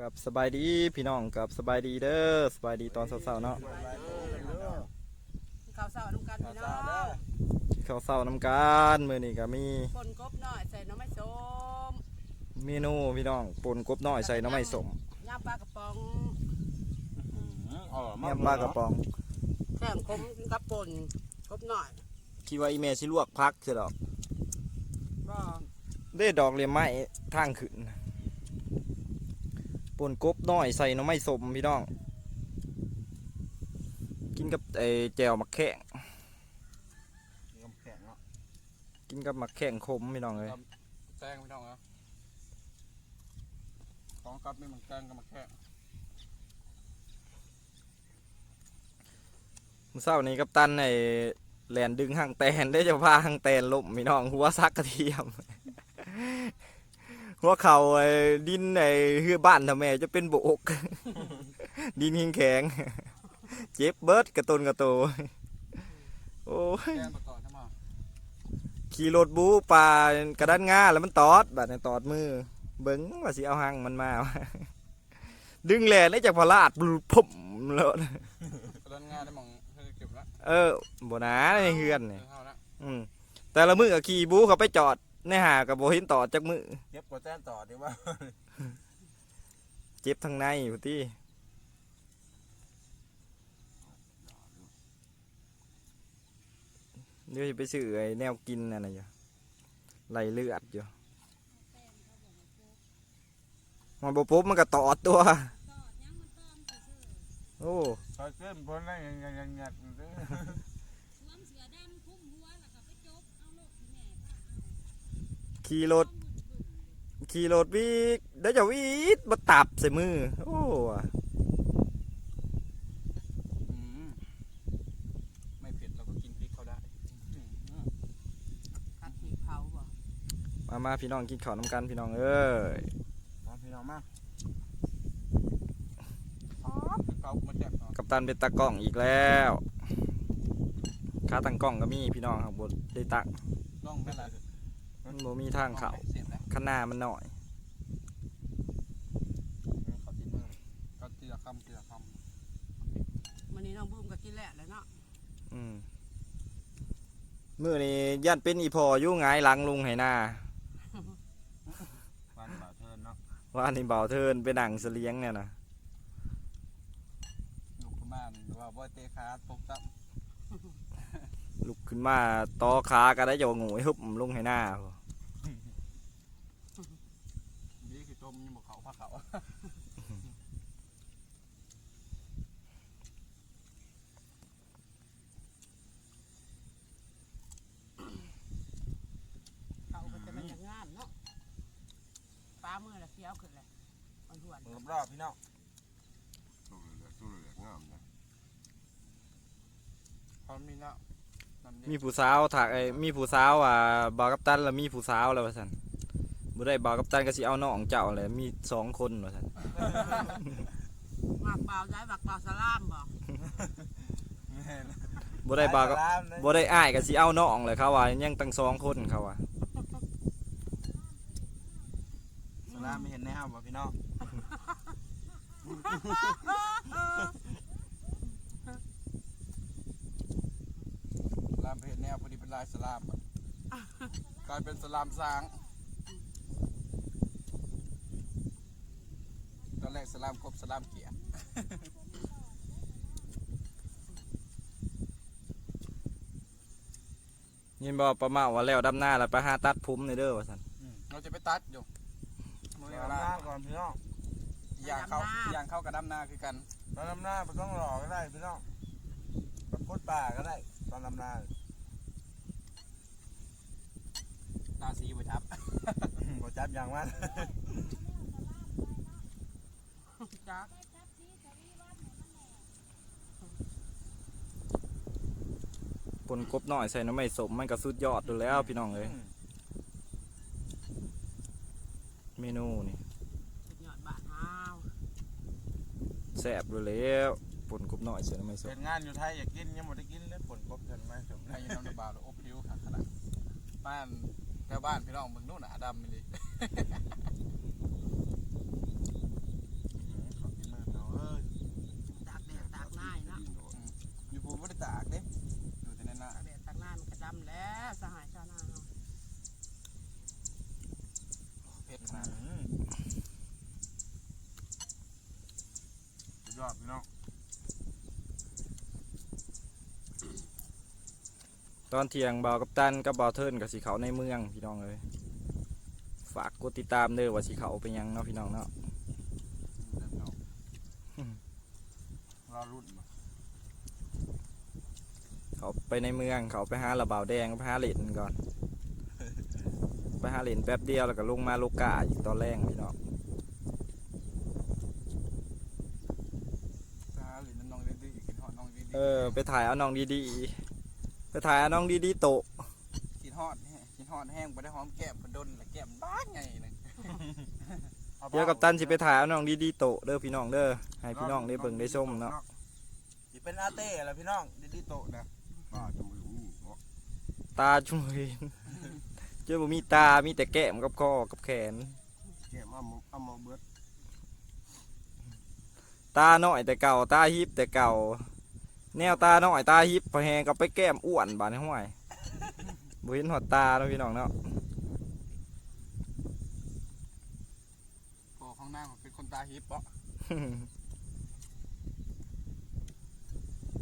กับสบายดีพี่น้องกับสบายดีเด้อสบายดีตอนเช้าๆเนาะข้าวเสาน้ำกันพี่น้องข้าวเช้าน้ำกันมื้อนี้ก็มีปนกบหน่อยใส่หน้ำไม้ส้มเมนูพี่น้องปนกบน้อยใส่หน้ำไม้สมย่างปลากระป๋องแม่ปลากระป๋องแข่งคมกับปนกบหน่อยคิดว่าอีเมสิลวกพักเสียดอกก็ได้ดอกเลียมไม้ทางขึ้น ปนกบน้อยใส่หน้ำไม้สมพี่น้อง กินกับไอ้แจ่วมักแข้งกำแข็งเนาะกินกับมักแข้งคมพี่น้องเลยแซงพี่น้องเหรอของกับนี่มันแซงกันมาแค่มื้อเช้านี้กับตันไอ้แลนดึงหางแตนได้จะพาหางแตนล่มพี่น้องหัวซักกระเทียม หัวเข่าไอ้ดินไอ้เฮือบ้านทำแม่จะเป็นโบก ดินหิงแข็ง เจ็บเบิดกระตนกระโต โอ้ยแซงมาก่อนใช่ไหมขี่รถบูปลากระด้านง่าแล้วมันตอดบาดในตอดมือ เบิ้งว่าสิเอาหางมันมาดึงแหลนได้จากพลาดบลูพุ่มแล้วตอนงานได้มองให้เก็บละเออบ่นาในเฮือนนี่เท่าละอืมแต่ละมือก็ขี่บูเขาไปจอด ในหากับโบเห็นต่อจากมือเก็บกว่าแซงต่อดีว่าเจ็บทางในอยู่ที่เดี๋ยวสิไปซื้อไอ้แนวกินนั่นน่ะอยู่ไหลเลือดอยู่มันบปุ๊บมันก็ตอดตัว โอ้ ซอยเกินพ้นได้ยังยังยังยัง สวมเสือดำคลุ้มหัวแล้วก็ไปจบเอาลูกแม่ ขี่รถขี่รถวิกเดี๋ยวจะวิดมาตับใส่มือ โอ้ว่ะไม่เผ็ดเราก็กินพริกเขาได้กัดผีเผาบ่มามาพี่น้องกินข้าวน้ำกันพี่น้องเอ้ยมาพี่น้องมาเกามาแจกต่อกับตันเป็นตากล้องอีกแล้วค่าตั้งกล้องก็มีพี่น้องครับบดได้ตักน้องเป็นไร มันบ่มีทางเขาเสียบแล้วข้างหน้ามันหน่อยเขาติดมือเขาตีละคำตีละควันนี้น้องบูมก็กินแหละเลยเนาะอืมมือนี้ย่านเป็นอีพออยู่หงายหลังลุงให้หน้าำวันบ่าวเทินเนาะว่านี่เบาเทินไปนั่งเสลียงเนี่ยนะลูกขึ้นบ้านหรือว่าบ่เตะขาตกตับลุกขึ้นมาต่อขาก็ได้โยงงวยฮึบลุงให้หน้า นี่คือต้มยังบอกเขาผ้าเขา เขาก็จะมันอย่างงามเนาะฟ้า มือละเคี้ยวขึ้นเลยมันหวนเปิดรอบพี่น้องสู้เหลือสู้เหลืองามนะพร้อมนี่เนาะน้ำมีเย็นผู้สาวถักไอ้มีผู้สาวอะบาวกับตันแล้วมีผู้สาวแล้วว่าซั่นบ่ได้บาวกับตันก็สิเอาน้องเจ้าแหละมีสองคนว่าซั่นหมากเปล่าย้ายหมากเปล่าสลามบ่แม่นบ่ได้บาวกับ บ่ได้อ้ายก็สิเอาน้องเลยเขาว่ายังตั้งสองคนเขาว่า ส ลามไม่เห็นแนวบ่พี่น้องสลามไปเห็นแนวพอดีเป็นลายสลามอะกลายเป็นสลามสาง ตอนแรกสลามครบสลามเกียร์ยินบ่ประมาณว่าแล้วดำหน้าแล้วไปหาตัดผมนี่เด้อว่าซั่นเราจะไปตัดอยู่ มือเวลาก่อนพี่น้องอย่างเข้าอย่างเข้ากับดำนาคือกันตอนลำหน้าไปต้องหล่อก็ได้พี่น้องแบบพุดป่าก็ได้ ตอนลำหน้าตาสีประทับบ่จับอย่างมันจ้าปนกบน้อยใส่น้ำไม่สมมันก็สุดยอดอยู่แล้วพี่น้องเอ้ย เมนูนี่สุดยอดบาทฮาวแซ่บอยู่แล้วปนกบน้อยใส่น้ำไม่สเป็มนงานอยู่ไทยอยากกินยังบ่ได้กินเลยผลกบกันมาสมในยน้ำบาลอบผิวขาดขนาดบ้านแถวบ้านพี่น้องเมืองนู่นน่ะดำไปเลย อดพี่น้องตอนเที่ยงบ่าวกับตันกับบ่าวเทิร์นกับสีเขาในเมืองพี่น้องเลยฝากกดติดตามเด้อว่าสีเขาเป็นหยังเนาะพี่น้องเนาะรอรุ่นมาเขาไปในเมืองเขาไปหาระบ่าวแดงไปหาเหรนก่อน ไปหาเหรนแป๊บเดียวแล้วก็ลงมาโลกาอีกตอนแรกพี่น้อง ตาหรือน้องดีๆกินหอดน้องดี เออ ไปถ่ายเอาน้องดีๆ ไปถ่ายเอาน้องดีๆโตะๆกินหอดแห้งกินหอดแห้งบ่ได้หอมแก้มบ่ดนแต่แก้มบ้าไงนึงเดี๋ยวกับตันสิไปถ่ายเอาน้องดีๆโตะเด้อพี่น้องเด้อ ให้พี่น้องได้เบิ่งได้ชมเนาะสิเป็นอาเต้แหละพี่น้องดิดิโตะนะป้าจะมาอยู่นี่เนาะตาชุ่มเห็นเจ้าบ่มีตา มีแต่แก้มกับคอกับแขน แกมาเอามาเบิดตาน้อยแต่เก่า ตาฮิปแต่เก่า แนวตาน้อยตาฮิปพอแหงก็ไปแก้มอ้วนบาดในห้วยบ่เห็นหอดตาเนาะพี่น้องเนาะพอข้างหน้าผมเป็นคนตาฮิปเปาะ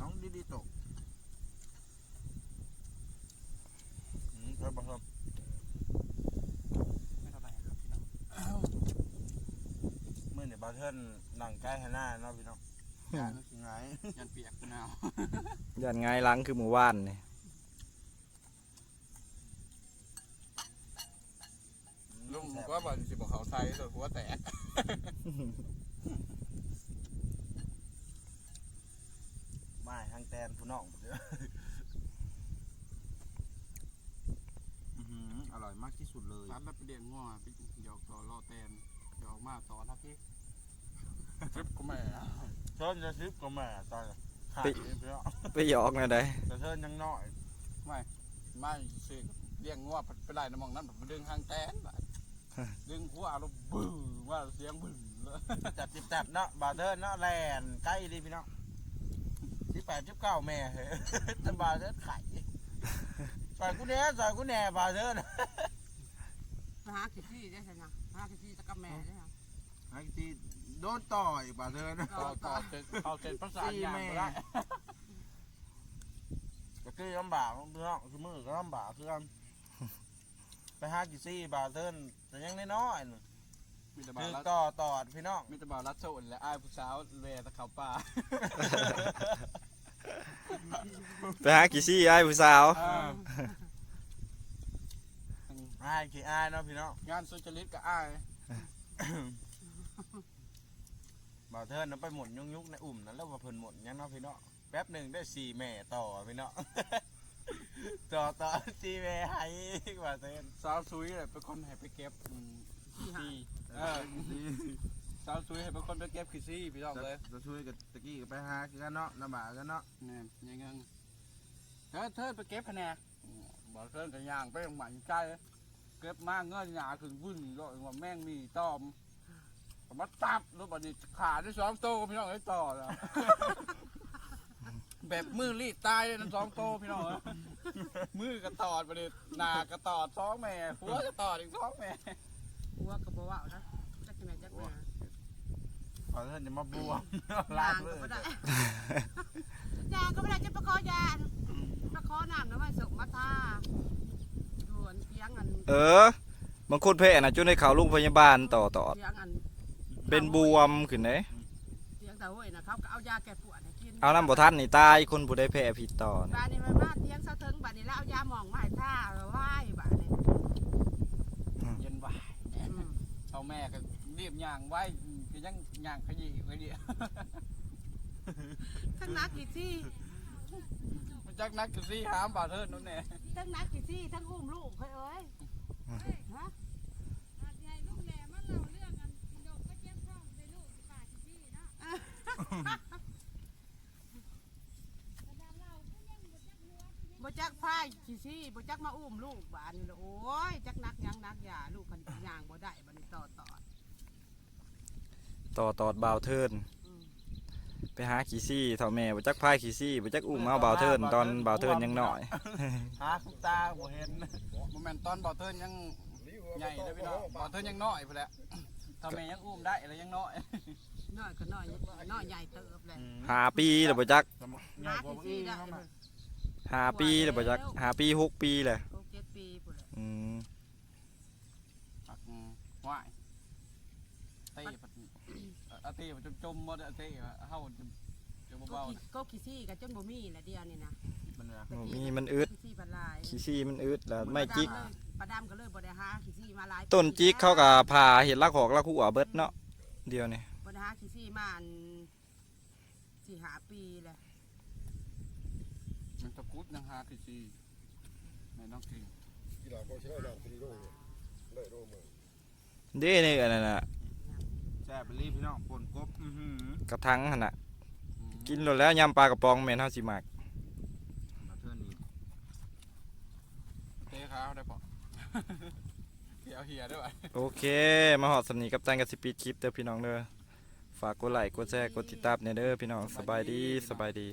น้องดิดิโตะอืมครับครับไม่เท่าไหร่ครับพี่น้องเมื่อเนี่ยบาเทิร์นหนังใกล้หน้าเนาะพี่น้อง ยานสิไงยันเปียกกูหนาวยันไงายหลังคือหมู่บ้านนี่ลุงก็บอกสิบอกเขาใส่ส่วนหัวแตกไม่ทางแตนผู้น้องเด้ออื้อหืออร่อยมากที่สุดเลยร้านแบบเดียนง่วไปหยอกต่อล่อแตนหยอกมาต่อทักที่ ทริปก็ไม่เอาเชิญจะซิปก็แม่ตอนหายพี่น้องไปหยอกแน่ได้แต่เชิญยังน้อยไม่สิเลี้ยงง่วไปไล่น้ำมองนั้นแบบดึงหางแตนดึงหัวเราบึ้งว่าเสียงบึ้งเลยจับจิบจับเนาะบาเทิร์นเนาะแลนใกล้ดีพี่น้องสิบแปดสิบเก้าแม่เฮ้ยจะบาเทิร์นไข่ใส่กูแหน่ใส่กูแหน่บาเทิร์นมาหาขี้ซี่ได้ใช่ไหมหาขี้ซี่ตะกับแม่ได้ค่ะไอ้ที่ โดนต่อยบาเทิร์นต่อต่อเสร็จเอาเสร็จประสานยางไปได้ก็คือลำบากพี่น้องคือมือก็ลำบากคือกันไปหากี่ซี่บาเทิร์นแต่ยังน้อยๆน่ะมีแต่บาคือรัดต่อต่อพี่น้องมีแต่บารัดโซนและอ้ายผู้สาวเวตะเขาป่าไปหากี่ซี่ไอ้ผู้สาว อายขี้อายเนาะพี่น้องงานโซเชียลิสต์กับอ้าย บาเทิร์นนั้นไปหมุนยุกๆในอุ่มนั้นแล้วว่าเพิ่นหมุนยังเนาะพี่น้องแป๊บหนึ่งได้สี่แม่ต่อพี่น้องต่อต่อสี่แม่ให้บาเทิร์นสาวซุยเลยเป็นคนให้ไปเก็บอืมขี้หาขี้เออสาวซุยให้เป็นคนไปเก็บขี้ซี่พี่น้องเลยจะช่วยกับตะกี้ก็ไปหาคือกันเนาะลำบากกันเนาะนี่ยังไงเธอเธอไปเก็บคะแนนบอกเธอกันย่างไปหมันใจเก็บมาเงินหยาถึงวุ่นก็ว่าแม่งมีตอม มาตับแล้วบัดนี้ขาดได้สองโตพี่น้องไอ้ต่อแล้ว แบบมือรีดตายเลยนั่นสองโตพี่น้องเอ้ยมือกระตอดบัดนี้หนากระตอดสองแม่หัวกระตอดอีกสองแม่หัวกระบอกว่านะจักแม่จักแม่บาเทิร์นจะมาบวมยางก็ไม่ได้ยางก็ไม่ได้จะประคอยางประคอน้ำแล้วมาส่งมาทาด่วนเพียงอันเออ บางคนแพ้น่ะจนได้เข้าโรงพยาบาลต่อต่อเพียงอัน เป็นบวมขึ้นเด้เพียงแต่ห้วยนะเขาก็เอายาแก้ปวดให้กินเอาน้ำบ่ทันนี่ตายคนผู้ได้แพ้ผิดต่อนี่บ้านนี้มันมาเตียงเสะเทิงบ้านนี้แล้วเอายาหมองมาให้ท่าไหว้บ้านนี้เย็นวายอืมเอาแม่ก็รีบย่างไว้ก็ยังย่างขยี้ไว้เดียวทั้งนักกี่ที่มันจักนักคือซี่หามบาทเทิดนู่นแน่ทั้งนักกี่ที่ทั้งอุ้มลูกเฮ้ยเอ้ยฮะ บ่จักหัวบ่จักพายกี่ที่บ่จักมาอุ้มลูกบ้านนี่ละโอ้ยจักนักยังนักอย่าลูกคันย่างบ่ได้บ้านนี้ต่อต่อต่อตอดบ่าวเทิร์นอืมไปหาขี้ซี่เท่าแม่บ่จักพายขี้ซี่บ่จักอุ้มเอาบ่าวเทิร์นตอนบ่าวเทิร์นยังน้อยหาคุณตาบ่เห็นโมเมนต์ตอนบาทเทิดยังใหญ่เลยพี่น้องบาทเทิดยังน้อยไปแหล้วถ้าแม่ยังอุ้มได้แล้วยังน้อย น้อยก็น้อยน้อยใหญ่เติบเลยหาปีแล้วบ่จักหาที่ซี่ได้เลยหาปีแล้วบ่จักหาปีหกปีแหละหกเจ็ดปีพุ่นแหละอืมปักไหวเตะปัดอาเตะมันจมๆหมดอาเตะเฮาจะจะก็เบาขี้ก็ขี้ซี่กับจนบ่มีแหละเดียวนี่นะๆมันนะบ่มีมันอึดขี้ซี่พันลายขี้ซี่มันอึดแล้วไม่จิกปลาดำก็เลยบ่ได้หาขี้ซี่มาหลายปีต้นจิกเขาก็ผ่าเห็ดลักหอกลักหัวเบิดเนาะเดียวนี่บ่ได้ หาขี้ซี่มาอันสี่หาปีแหละมันตะกุดยังหาคือสิแม่น้องกินกีฬาก็ใช้ได้อย่างที่โลกได้โลกมาเด้นี่อันนั้นน่ะแซ่บไปรีพี่น้องปนกบอื้อหือกระทังหั่นน่ะกินโลดแล้วยำปลากระป๋องแม่นเฮาสิมักบ่าวเทิร์นนี่เตะขาได้ปะเดี๋ยวเฮียด้วยโอเค มาหอดสำนีกับตันกับสิปีดคลิปเด้อพี่น้องเด้อ ฝากกดไลค์กดแชร์กดติดตามเนี่ยเด้อพี่น้องสบายดีสบายดี